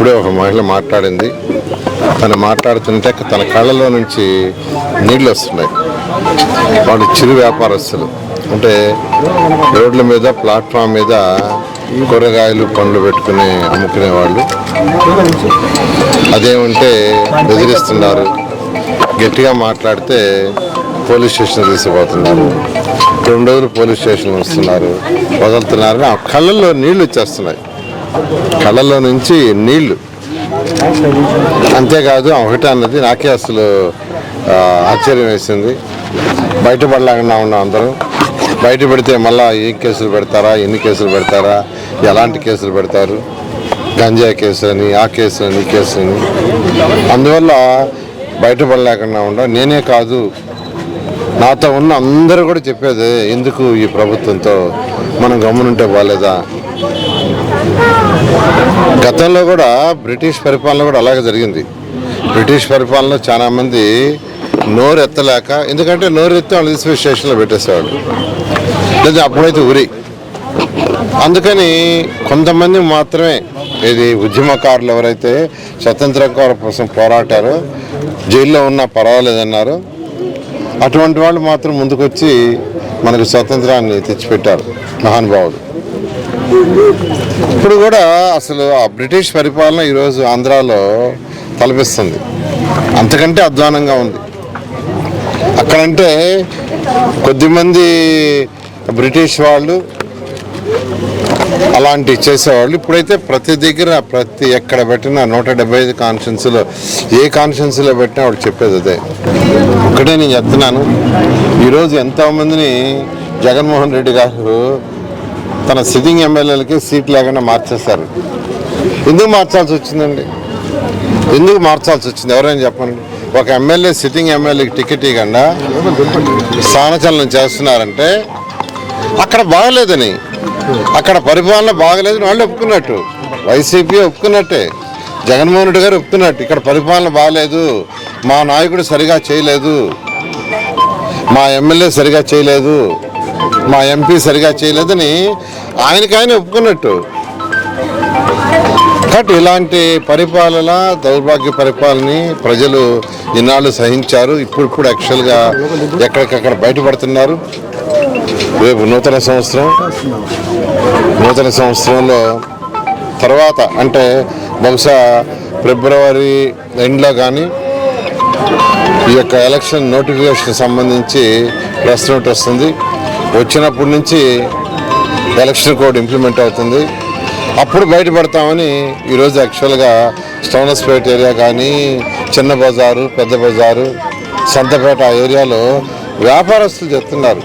ఇప్పుడే ఒక మహిళ మాట్లాడింది. తను మాట్లాడుతుంటే తన కళ్ళలో నుంచి నీళ్ళు వస్తున్నాయి. వాళ్ళు చిరు వ్యాపారస్తులు. అంటే రోడ్ల మీద ప్లాట్ఫామ్ మీద కూరగాయలు పండ్లు పెట్టుకుని అమ్ముకునే వాళ్ళు. అదేమంటే బెదిరిస్తున్నారు. గట్టిగా మాట్లాడితే పోలీస్ స్టేషన్ తీసుకుపోతున్నారు. రెండు రోజులు పోలీస్ స్టేషన్ వస్తున్నారు. వదులుతున్నారు. ఆ కళ్ళల్లో నీళ్ళు వచ్చేస్తున్నాయి. కళ్ళల్లో నుంచి నీళ్ళు. అంతేకాదు ఒకటే అన్నది నాకే అసలు ఆశ్చర్యం వేసింది. బయటపడలేకుండా ఉన్నాం అందరం. బయట పెడితే మళ్ళా ఏ కేసులు పెడతారా ఎన్ని కేసులు పెడతారా ఎలాంటి కేసులు పెడతారు గంజాయి కేసు అని ఆ కేసు అని ఈ కేసు అని. అందువల్ల బయటపడలేకుండా ఉండ నేనే కాదు నాతో ఉన్న అందరూ కూడా చెప్పేది ఎందుకు ఈ ప్రభుత్వంతో మనం గమ్మునుంటే బాగాలేదా గతంలో కూడా బ్రిటిష్ పరిపాలన కూడా అలాగే జరిగింది. బ్రిటిష్ పరిపాలనలో చాలా మంది నోరు ఎత్తలేక ఎందుకంటే నోరు ఎత్తే వాళ్ళు తీసుకుని స్టేషన్లో పెట్టేసేవాడు లేదా అప్పుడైతే ఉరి. అందుకని కొంతమంది మాత్రమే ఇది ఉద్యమకారులు ఎవరైతే స్వతంత్రం కోసం పోరాటారో జైల్లో ఉన్నా పర్వాలేదన్నారు. అటువంటి వాళ్ళు మాత్రం ముందుకొచ్చి మనకు స్వతంత్రాన్ని తెచ్చిపెట్టారు మహానుభావుడు. ఇప్పుడు కూడా అసలు ఆ బ్రిటిష్ పరిపాలన ఈరోజు ఆంధ్రాలో తలపిస్తుంది. అంతకంటే అధ్వానంగా ఉంది. అక్కడంటే కొద్దిమంది బ్రిటిష్ వాళ్ళు అలాంటి చేసేవాళ్ళు. ఇప్పుడైతే ప్రతి దగ్గర ప్రతి ఎక్కడ పెట్టినా నూట డెబ్బై ఐదు కాన్షియన్స్లో ఏ కాన్షియన్స్లో పెట్టినా వాళ్ళు చెప్పేది అదే. ఒకటే నేను చెప్తున్నాను. ఈరోజు ఎంతోమందిని జగన్మోహన్ రెడ్డి గారు తన సిట్టింగ్ ఎమ్మెల్యేలకి సీట్ లేకుండా మార్చేస్తారు ఎందుకు మార్చాల్సి వచ్చిందండి? ఎందుకు మార్చాల్సి వచ్చింది? ఎవరైనా చెప్పండి. ఒక ఎమ్మెల్యే సిట్టింగ్ ఎమ్మెల్యేకి టికెట్ ఇవ్వకుండా స్థానచలనం చేస్తున్నారంటే అక్కడ బాగలేదని అక్కడ పరిపాలన బాగలేదని వాళ్ళు ఒప్పుకున్నట్టు. వైసీపీ ఒప్పుకున్నట్టే. జగన్మోహన్ రెడ్డి గారు ఒప్పుకున్నట్టు. ఇక్కడ పరిపాలన బాగలేదు. మా నాయకుడు సరిగా చేయలేదు. మా ఎమ్మెల్యే సరిగా చేయలేదు. మా ఎంపీ సరిగా చేయలేదని ఆయనకి ఆయన ఒప్పుకున్నట్టు. కాబట్టి ఇలాంటి పరిపాలన దౌర్భాగ్య పరిపాలని ప్రజలు ఇన్నాళ్ళు సహించారు. ఇప్పుడు ఇప్పుడు యాక్చువల్గా ఎక్కడికక్కడ బయటపడుతున్నారు. రేపు నూతన సంవత్సరం. నూతన సంవత్సరంలో తర్వాత అంటే బహుశా ఫిబ్రవరి ఎండ్లో కానీ ఈ యొక్క ఎలక్షన్ నోటిఫికేషన్ సంబంధించి ప్రెస్ నోట్ వస్తుంది. వచ్చినప్పటి నుంచి ఎలక్షన్ కోడ్ ఇంప్లిమెంట్ అవుతుంది. అప్పుడు బయటపడతామని ఈరోజు యాక్చువల్గా స్టోనస్పేట్ ఏరియా కానీ చిన్న బజారు పెద్ద బజారు సంతపేట ఆ ఏరియాలో వ్యాపారస్తులు చెప్తున్నారు.